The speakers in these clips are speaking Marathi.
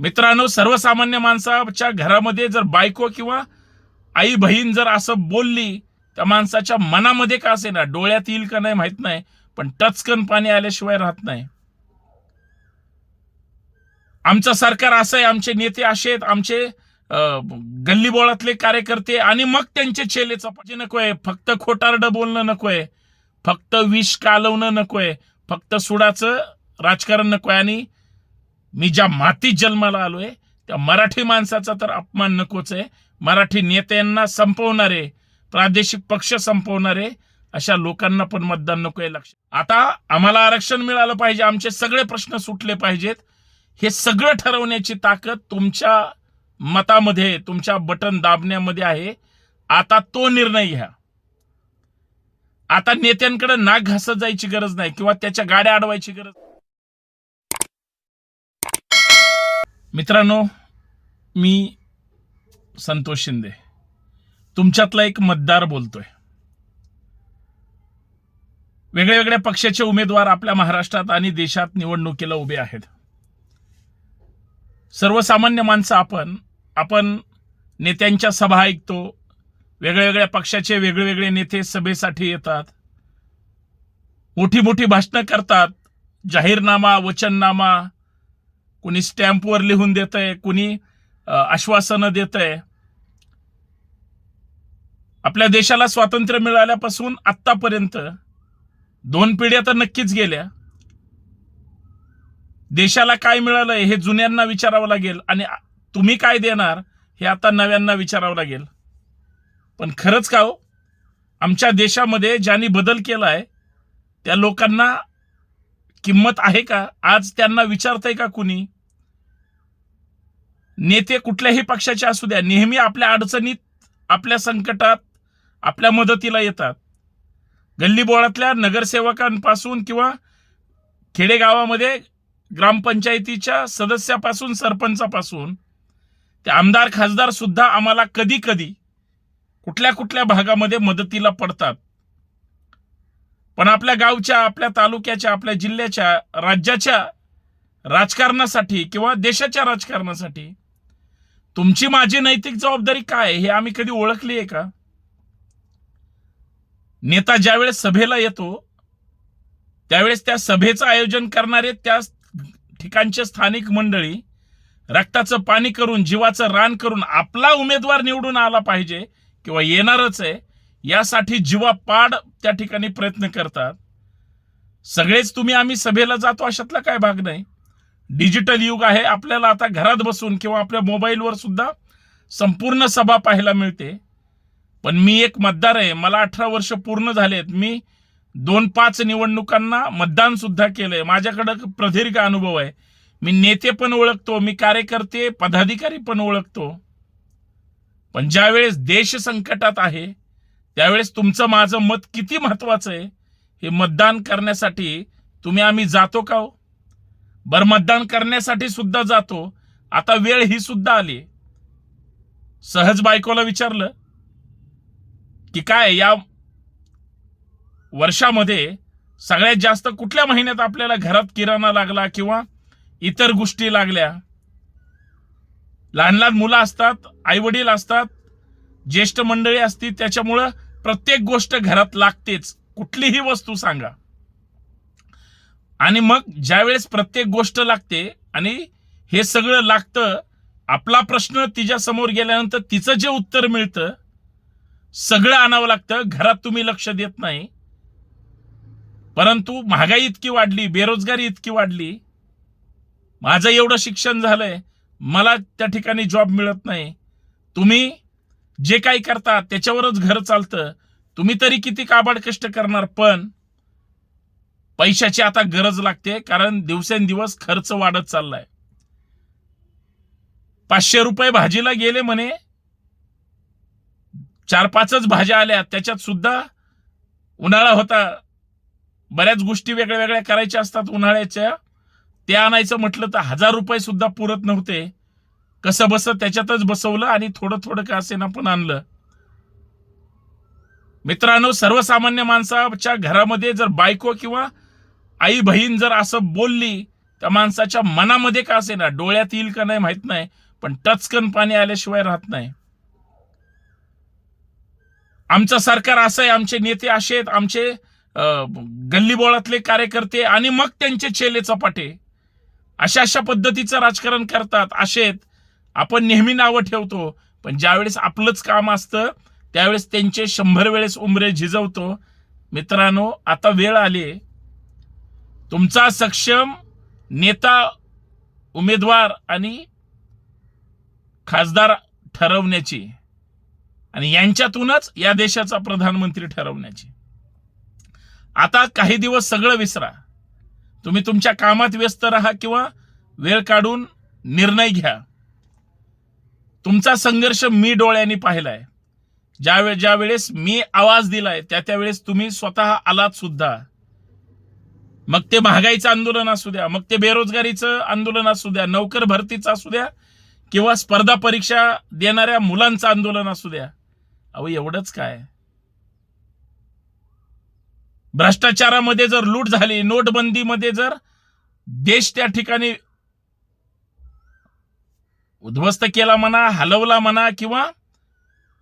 मित्रांनो सर्वसामान्य माणसाच्या घरामध्ये जर बायको किंवा आई बहीण जर असं बोलली त्या माणसाच्या मनामध्ये का असे ना डोळ्यात येईल का नाही माहीत नाही पण टचकन पाणी आल्याशिवाय राहत नाही. आमचं सरकार असं आहे आमचे नेते असे आहेत आमचे गल्लीबोळातले कार्यकर्ते आणि मग त्यांचे चेले चपाती नकोय फक्त खोटारडं बोलणं नकोय फक्त विष कालवणं नकोय फक्त सुडाचं राजकारण नकोय आणि मी ज्या मातीत जन्माला आलोय त्या मराठी माणसाचा तर अपमान नकोच आहे. मराठी नेत्यांना संपवणारे प्रादेशिक पक्ष संपवणारे अशा लोकांना पण मतदान नकोय लक्ष आता आम्हाला आरक्षण मिळालं पाहिजे आमचे सगळे प्रश्न सुटले पाहिजेत. हे सगळं ठरवण्याची ताकद तुमच्या मतामध्ये तुमच्या बटन दाबण्यामध्ये आहे. आता तो निर्णय घ्या. आता नेत्यांकडे नाक घासत जायची गरज नाही किंवा त्याच्या गाड्या अडवायची गरज मित्रांनो मी संतोष शिंदे. तुमच्यातला एक मतदार बोलतोय. वेगळ्या वेगळ्या पक्षाचे उमेदवार आपल्या महाराष्ट्रात आणि देशात निवडणुकीला उभे आहेत. सर्वसामान्य माणसं आपण आपण नेत्यांच्या सभा ऐकतो वेगळ्या वेगळ्या पक्षाचे वेगळे वेगळे नेते सभेसाठी येतात. मोठी मोठी भाषणं करतात जाहीरनामा वचननामा कुणी स्टॅम्पवर लिहून देत आहे कुणी आश्वासनं देत आहे आपल्या देशाला स्वातंत्र्य मिळाल्यापासून आत्तापर्यंत दोन पिढ्या तर नक्कीच गेल्या. देशाला काय मिळालंय हे जुन्यांना विचारावं लागेल आणि तुम्ही काय देणार हे आता नव्यांना विचारावं लागेल. पण खरंच का हो? आमच्या देशामध्ये ज्यांनी बदल केलाय त्या लोकांना किंमत आहे का? आज त्यांना विचारतंय का कुणी? नेते कुठल्याही पक्षाचे असू द्या नेहमी आपल्या अडचणीत आपल्या संकटात आपल्या मदतीला येतात. गल्लीबोळातल्या नगरसेवकांपासून किंवा खेडेगावामध्ये ग्रामपंचायतीच्या सदस्यापासून सरपंचापासून ते आमदार खासदार सुद्धा आम्हाला कधी कधी कुठल्या कुठल्या भागामध्ये मदतीला पडतात. पण आपल्या गावच्या आपल्या तालुक्याच्या आपल्या जिल्ह्याच्या राज्याच्या राजकारणासाठी किंवा देशाच्या राजकारणासाठी तुमची माझी नैतिक जबाबदारी काय? हे आम्ही कधी ओळखली आहे का? नेता ज्यावेळेस सभेला येतो त्यावेळेस त्या सभेचं आयोजन करणारे त्या ठिकाणचे स्थानिक मंडळी रक्ताचं पाणी करून जीवाचं रान करून आपला उमेदवार निवडून आला पाहिजे किंवा येणारच आहे यासाठी जीवापाड त्या ठिकाणी प्रयत्न करतात. सगळेच तुम्ही आम्ही सभेला जातो अशातला काय भाग नाही. डिजिटल युग आहे. आपल्याला आता घरात बसून किंवा आपल्या मोबाईलवर सुद्धा संपूर्ण सभा पाहायला मिळते. पण मी एक मतदार आहे. मला अठरा वर्ष पूर्ण झालेत. मी दोन पाच निवडणुकांना मतदान सुद्धा केलंय. माझ्याकडं प्रदीर्घ अनुभव आहे. मी नेते पण ओळखतो. मी कार्यकर्ते पदाधिकारी पण ओळखतो. पण ज्यावेळेस देश संकटात आहे त्यावेळेस तुमचं माझं मत किती महत्वाचं आहे हे मतदान करण्यासाठी तुम्ही आम्ही जातो का हो? बर मतदान करण्यासाठी सुद्धा जातो. आता वेळ ही सुद्धा आली. सहज बायकोला विचारलं की काय या वर्षामध्ये सगळ्यात जास्त कुठल्या महिन्यात आपल्याला घरात किराणा लागला किंवा इतर गोष्टी लागल्या? लहान लहान मुलं असतात आई वडील असतात ज्येष्ठ मंडळी असतील त्याच्यामुळं प्रत्येक गोष्ट घरात लागतेच. कुठलीही वस्तू सांगा. आणि मग ज्यावेळेस प्रत्येक गोष्ट लागते आणि हे सगळं लागतं आपला प्रश्न तिच्या समोर गेल्यानंतर तिचं जे उत्तर मिळतं सगळं आणावं लागतं. घरात तुम्ही लक्ष देत नाही. परंतु महागाई इतकी वाढली बेरोजगारी इतकी वाढली. माझं एवढं शिक्षण झालंय मला त्या ठिकाणी जॉब मिळत नाही. तुम्ही जे काही करता त्याच्यावरच घर चालतं. तुम्ही तरी किती काबाड कष्ट करणार पण पैशाची आता गरज लागते कारण दिवसेंदिवस खर्च वाढत चाललाय. पाचशे रुपये भाजीला गेले म्हणे. चार पाचच भाज्या आल्या त्याच्यात सुद्धा उन्हाळा होता. बऱ्याच गोष्टी वेगळ्या वेगळ्या करायच्या असतात उन्हाळ्याच्या. ते आणायचं म्हटलं तर हजार रुपये सुद्धा पुरत नव्हते. कसं बस त्याच्यातच बसवलं आणि थोडं थोडं का असेना पण आणलं. मित्रांनो सर्वसामान्य माणसाच्या घरामध्ये जर बायको किंवा आई बहीण जर असं बोलली त्या माणसाच्या मनामध्ये का असे ना डोळ्यात येईल का नाही माहीत नाही पण टचकन पाणी आल्याशिवाय राहत नाही. आमचं सरकार असं आहे आमचे नेते असे आहेत आमचे गल्लीबोळातले कार्यकर्ते आणि मग त्यांचे चेले चपाटे. अशा अशा पद्धतीचं राजकारण करतात असे आपण नेहमी नावं ठेवतो पण ज्यावेळेस आपलंच काम असतं त्यावेळेस त्यांचे शंभर वेळेस उमरे झिजवतो. मित्रांनो आता वेळ आली तुमचा सक्षम नेता उमेदवार आणि खासदार ठरवण्याची आणि यांच्यातूनच या देशाचा प्रधानमंत्री ठरवण्याची. आता काही दिवस सगळं विसरा. तुम्ही तुमच्या कामात व्यस्त राहा किंवा वेळ काढून निर्णय घ्या. तुमचा संघर्ष मी डोळ्यांनी पाहिलाय. ज्या ज्या वेळेस मी आवाज दिलाय त्या त्यावेळेस तुम्ही स्वतः आलात सुद्धा. मग ते महागाईचं आंदोलन असू द्या मग ते बेरोजगारीचं आंदोलन असू द्या नोकर भरतीचं असू द्या किंवा स्पर्धा परीक्षा देणाऱ्या मुलांचं आंदोलन असू द्या. अहो एवढंच काय? भ्रष्टाचारामध्ये जर लूट झाली नोटबंदीमध्ये जर देश त्या ठिकाणी उद्ध्वस्त केला म्हणा हलवला म्हणा किंवा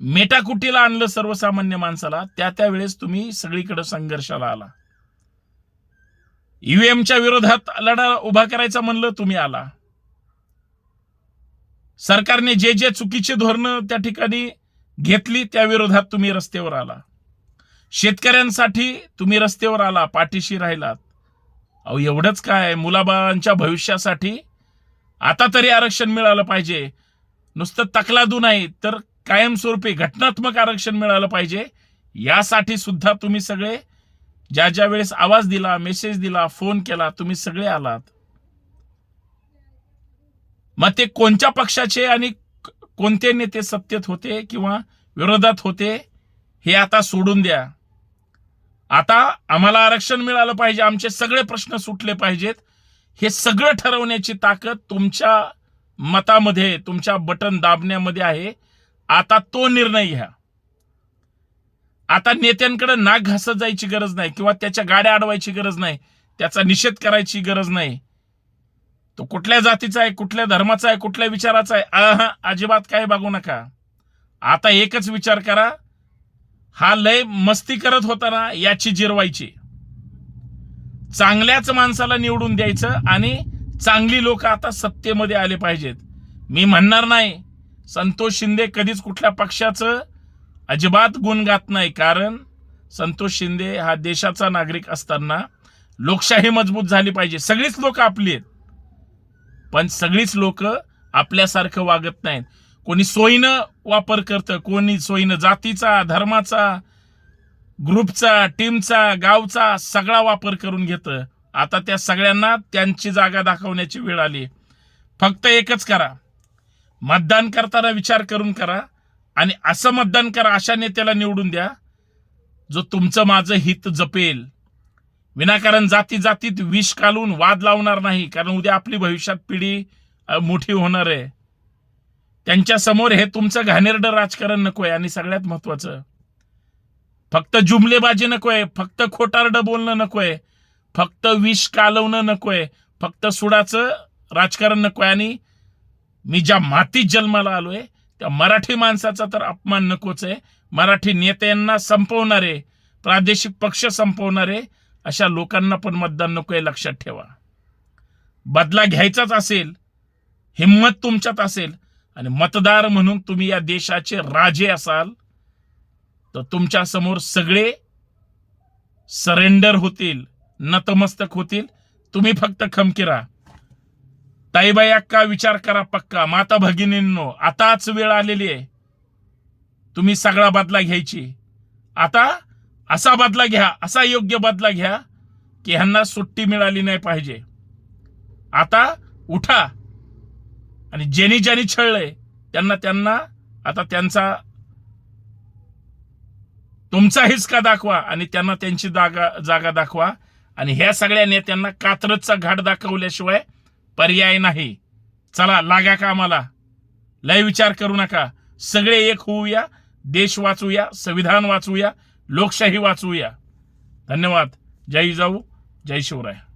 मेटाकुटीला आणलं सर्वसामान्य माणसाला त्या त्यावेळेस तुम्ही सगळीकडे संघर्षाला आला. ईव्हीएमच्या विरोधात लढा उभा करायचा म्हणलं तुम्ही आला. सरकारने जे जे चुकीचे धोरणं त्या ठिकाणी घेतली त्या विरोधात तुम्ही रस्त्यावर आला. शेतकऱ्यांसाठी तुम्ही रस्त्यावर आला पाठीशी राहिलात. अहो एवढंच काय? मुलाबाळांच्या भविष्यासाठी आता तरी आरक्षण मिळालं पाहिजे. नुसतं तकलादू नाही तर कायमस्वरूपी घटनात्मक आरक्षण मिळालं पाहिजे. यासाठी सुद्धा तुम्ही सगळे ज्या ज्या वेळेस आवाज दिला मेसेज दिला फोन केला तुम्ही सगळे आलात. मग ते कोणत्या पक्षाचे आणि कोणते नेते सत्तेत होते किंवा विरोधात होते हे आता सोडून द्या. आता आम्हाला आरक्षण मिळालं पाहिजे आमचे सगळे प्रश्न सुटले पाहिजेत. हे सगळं ठरवण्याची ताकद तुमच्या मतामध्ये तुमच्या बटन दाबण्यामध्ये आहे. आता तो निर्णय घ्या. आता नेत्यांकडे नाक घासत जायची गरज नाही किंवा त्याच्या गाड्या अडवायची गरज नाही त्याचा निषेध करायची गरज नाही. तो कुठल्या जातीचा आहे कुठल्या धर्माचा आहे कुठल्या विचाराचा आहे आहा, अजिबात काय बघू नका. आता एकच विचार करा हा लय मस्ती करत होता ना याची जिरवायची. चांगल्याच माणसाला निवडून द्यायचं आणि चांगली लोक आता सत्तेमध्ये आले पाहिजेत. मी म्हणणार नाही संतोष शिंदे कधीच कुठल्या पक्षाचं अजिबात गुण गात नाही कारण संतोष शिंदे हा देशाचा नागरिक असताना लोकशाही मजबूत झाली पाहिजे. सगळीच लोक आपली आहेत. पण सगळीच लोक आपल्यासारखं वागत नाहीत. कोणी सोयीनं वापर करतं कोणी सोयीनं जातीचा धर्माचा ग्रुपचा टीमचा गावचा सगळा वापर करून घेतं. आता त्या सगळ्यांना त्यांची जागा दाखवण्याची वेळ आली फक्त एकच करा. मतदान करताना विचार करून करा. आणि असं मतदान करा अशा नेत्याला निवडून द्या जो तुमचं माझं हित जपेल. विनाकारण जाती जातीत विष कालून वाद लावणार नाही कारण उद्या आपली भविष्यात पिढी मोठी होणार आहे. त्यांच्यासमोर हे तुमचं घाणेरडं राजकारण नकोय आणि सगळ्यात महत्वाचं फक्त जुमलेबाजी नकोय फक्त खोटारडं बोलणं नकोय फक्त विष कालवणं नकोय फक्त सुडाचं राजकारण नकोय आणि मी ज्या मातीत जन्माला आलोय त्या मराठी माणसाचा तर अपमान नकोच आहे. मराठी नेत्यांना संपवणारे प्रादेशिक पक्ष संपवणारे अशा लोकांना पण मतदान नको आहे लक्षात ठेवा. बदला घ्यायचाच असेल हिंमत तुमच्यात असेल आणि मतदार म्हणून तुम्ही या देशाचे राजे असाल तर तुमच्यासमोर सगळे सरेंडर होतील नतमस्तक होतील. तुम्ही फक्त खमकिरा ताईबाई अक्का विचार करा पक्का. माता भगिनींनो आताच वेळ आलेली आहे. तुम्ही सगळा बदला घ्यायची. आता असा बदला घ्या असा योग्य बदला घ्या की ह्यांना सुट्टी मिळाली नाही पाहिजे. आता उठा. आणि ज्यांनी ज्यांनी छळलंय त्यांना त्यांना आता त्यांचा तुमचा हिसका दाखवा आणि त्यांना त्यांची जागा जागा दाखवा. आणि ह्या सगळ्या नेत्यांना कात्रजचा घाट दाखवल्याशिवाय पर्याय नाही. चला लागा कामाला लय विचार करू नका. सगळे एक होऊया देश वाचूया संविधान वाचूया लोकशाही वाचूया. धन्यवाद. जय जाऊ जय शिवराय.